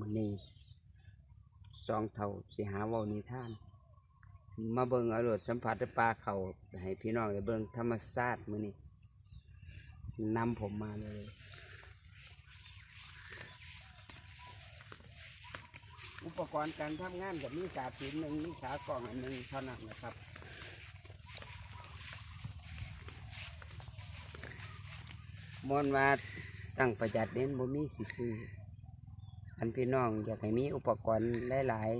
มันนี่สองเท่าสิหาเว้านิทาน มาเบิ่งอาโลดสัมผัสปลาเขาให้พี่น้องได้เบิ่งธรรมชาติมื้อนี้นำผมมาเลย อุปกรณ์การทำงานกับมีสาผินหนึ่งมีขากล่องอันหนึ่งเท่านั้นนะครับมอนว่าตั้งประหยัดเน้นบ่มีสิซื้อ อันพี่น้องอยากให้มีอุปกรณ์หลาย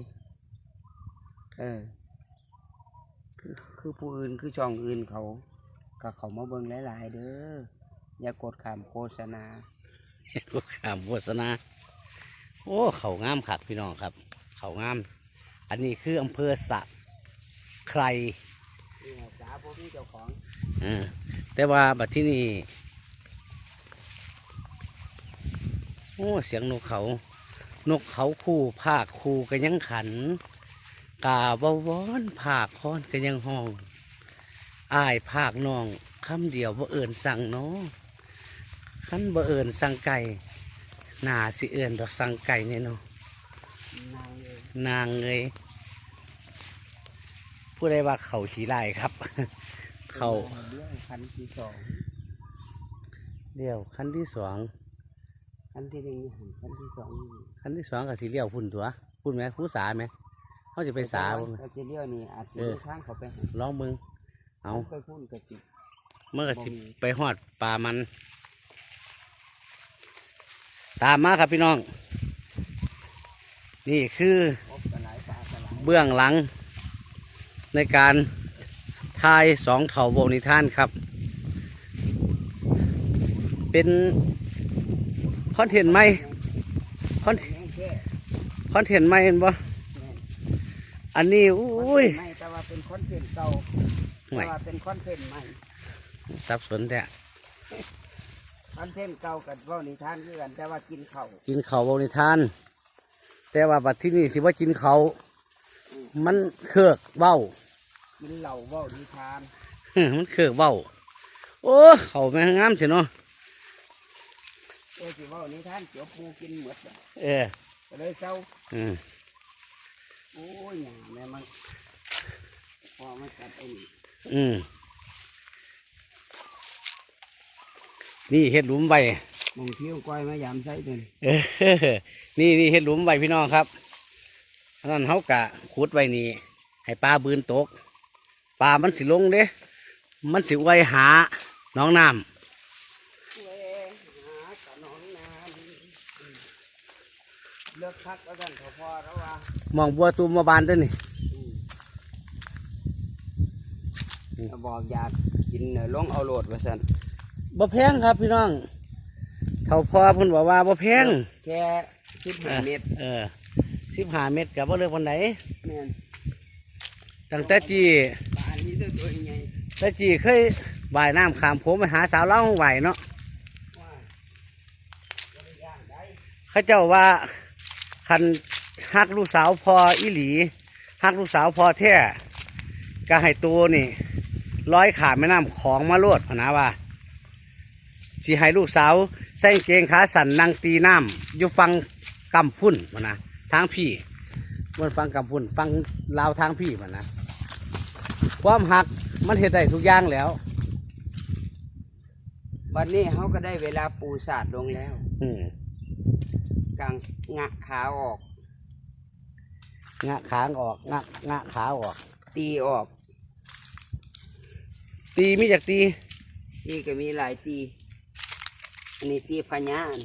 ๆ เออ คือคือผู้อื่นคือช่องอื่นเขาก็เขามาเบิ่งหลายๆ เด้อ อย่ากดขามโฆษณาลูกค้าโฆษณา โอ้เขางามคักพี่น้องครับ เขางาม อันนี้คืออำเภอสะใครนี่นะจ้าพวกนี้เจ้าของเออแต่ว่าบัดที่นี่โอ้ เสียงนกเขา นกเขาคู่ภาคคู่กันยังขัน กาบวอนภาคคอนกันยังห้องอ้ายภาคน้องคำเดียวบ่เอิญสั่งเนาะขันบ่เอิญสั่งไก่หนาสิเอิญดอกสั่งไก่เนี่ยเนาะนางเลยนางเลยผู้ใดว่าเขาขี้ไล่ครับ เขาเรื่องคันที่สองเลี้ยวขั้นที่สอง คันที่หนึ่งหันคันที่สองนี่ขั้นที่สองก็สิเลี้ยวพุ่นตัวพุ่นไหมผู้สาไหมเขาจะไปสาบ่ ก็จะเลี้ยวนี่อาจจะเออ มีทางเขาไปหาลองมึงเอาไปพุ่นกระติกเมื่อก็สิบ่มีไปหอดปลามัน ตามมาครับพี่น้อง นี่คือพบกันหลายปลากันหลายเบื้องหลังในการทายสองเถาโบนิท่านครับ เป็น คอนเทนต์ไหมคอนแม่งแค่คอนเทนต์ไหมเห็นบ่แม่งอันนี้อุ้ยไม่แต่ว่าเป็นคอนเทนต์เก่าห่วยแต่ว่าเป็นคอนเทนต์ใหม่สับสนแต่คอนเทนต์เก่ากับเว่านิทานคือกันแต่ว่ากินเข่าวกินเขาวโบนิทาน แต่ว่าบัดที่นี่สิว่ากินเขาวมันเคือกเบ้ากินเหล่าเว่านิทานมันเคือกเบ้าโอ้เขาแม่งงามเสียเนาะ เออสิเว่านิทานเจียวปูกินหมดอะเออก็เลยเศร้าอืมโอ้ยหยาแม่มันพอมันกัดไอ้นี่อืมนี่เห็ดหลุมใบมองเที่ยวก้อยมายามใส่เดินเออนี่นี่เห็ดหลุมใบพี่น้องครับอันนั้นเขากะขุดไว้นี่ให้ปลาบืนตกปลามันสิลงเด้ มันสิไว้หาน้องน้เวหากะนอนนาน เลือกพักแล้วกันพอๆแล้วว่าำมองบัวตูมมาบานตัวนี่ถ้าบอกอยากกินเนื้อลงเอาโหลดว่าสันบ่แพงครับพี่น้องเท่าพอเพิ่นบอกว่าบ่แพงแค่สิบห้าเมตรเออสิบห้าเมตรกับบ่เลิกวันไหนแม่นตั้งแต่จีปลานี้ตัวตัวใหญ่แต่จีเคยว่ายน้ำขามโขงไปหาสาวเล่าของไหวเนาะว่าจะไปย่างได้เขาเจ้าว่า คันฮักลูกสาวพออีหลีฮักลูกสาวพอแท้ก็ให้ตัวนี่ร้อยขาแม่น้ำของมาโลดพนะว่าสิให้ลูกสาวใส่เกงขาสั่นนางตีน้ำอยู่ฟังกำพุ่นพะนะทางพี่มันฟังกำพุ่นฟังลาวทางพี่พะนะความหักมันเห็ดได้ทุกอย่างแล้ววันนี้เขาก็ได้เวลาปูศาสาดลงแล้ว อืม กลางงะขาออก งะขางออกงะงะขาออก ตีออก ตีมีจากตีนี่ก็มีหลายตีอันนี้ตีพญาน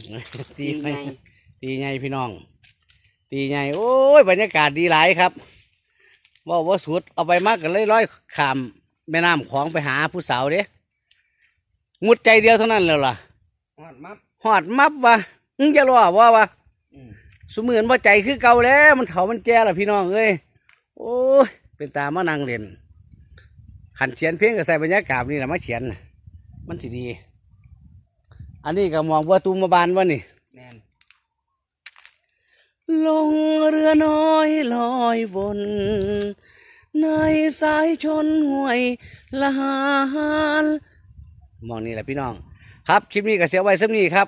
ตีตีไงไงตีไงพี่น้อง ตีไงโอ้ยบรรยากาศดีหลายครับว่าว่าสุดเอาไปมากกันเลยร้อยขามแม่น้ำของไปหาผู้สาวเด้งุดใจเดียวเท่านั้นแล้วล่ะหอดมับหอดมับวะ มึงจะรอว่าว่าอืมสมือนว่าใจคือเก่าแล้ว มันเถามันแก่ละพี่น้องเอ้ยโอ้ยเป็นตามานั่งเล่นขันเขียนเพลงก็ใส่บรรยากาศนี่แหละมาเขียนน่ะมันสิดี อันนี้ก็มองบัวตูมมาบานวะนี่แม่นลงเรือน้อยลอยวนในสายชนห่วยละหานมองนี่แหละพี่น้อง ครับ คลิปนี้ก็เสียไว้สักนี้ครับ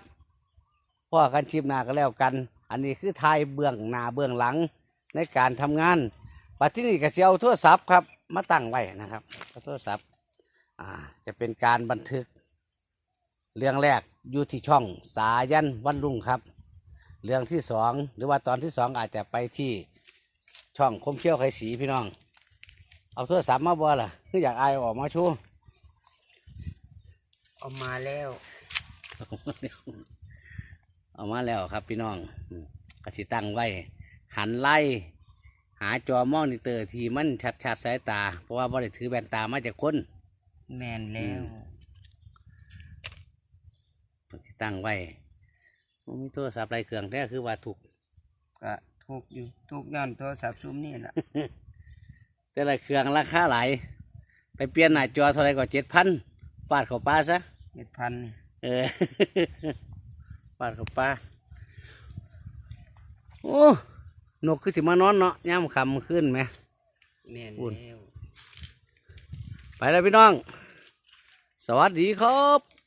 พ่อกันคลิปหน้าก็แล้วกัน อันนี้คือทายเบื้องหน้าเบื้องหลังในการทำงานปัจจุบันก็เสียเอาโทรศัพท์ครับ มาตั้งไว้นะครับเอาโทรศัพท์อ่าจะเป็นการบันทึก เรื่องแรกอยู่ที่ช่องสายันวันรุ่งครับ เรื่องที่สองหรือว่าตอนที่สองอาจจะไปที่ช่องคมเขี้ยวไขสีพี่น้อง เอาโทรศัพท์มาบ่ล่ะคืออยากอายเอาออกมาโชูเอามาแล้ว เอามาแล้วครับพี่น้องอืมก็สิตั้งไว้ หันไล่ หาจอมอนิเตอร์ที่มันชัดชัดๆสายตา เพราะว่าบ่ได้ถือแว่นตามาจากคนแมนแล้วก็สิตั้งไว้บ่มีโทรศัพท์ไรเครื่องแท้คือว่าถูกก็ถูกอยู่ถูกย้อนโทรศัพท์ซุมนี่แหละแต่ละเครื่องราคาหลายไปเปลี่ยนหน้าจอเท่าไรก็เจ็ดพันฟาดเข้าป้าซะเจ็ดพันนี่เออ ฟาดเข้าป้าโอ้นกคือสิมานอนเนาะย่ามคำขึ้นไหมแมนอุ่นแล้วไปแล้วพี่น้อง สวัสดีครับ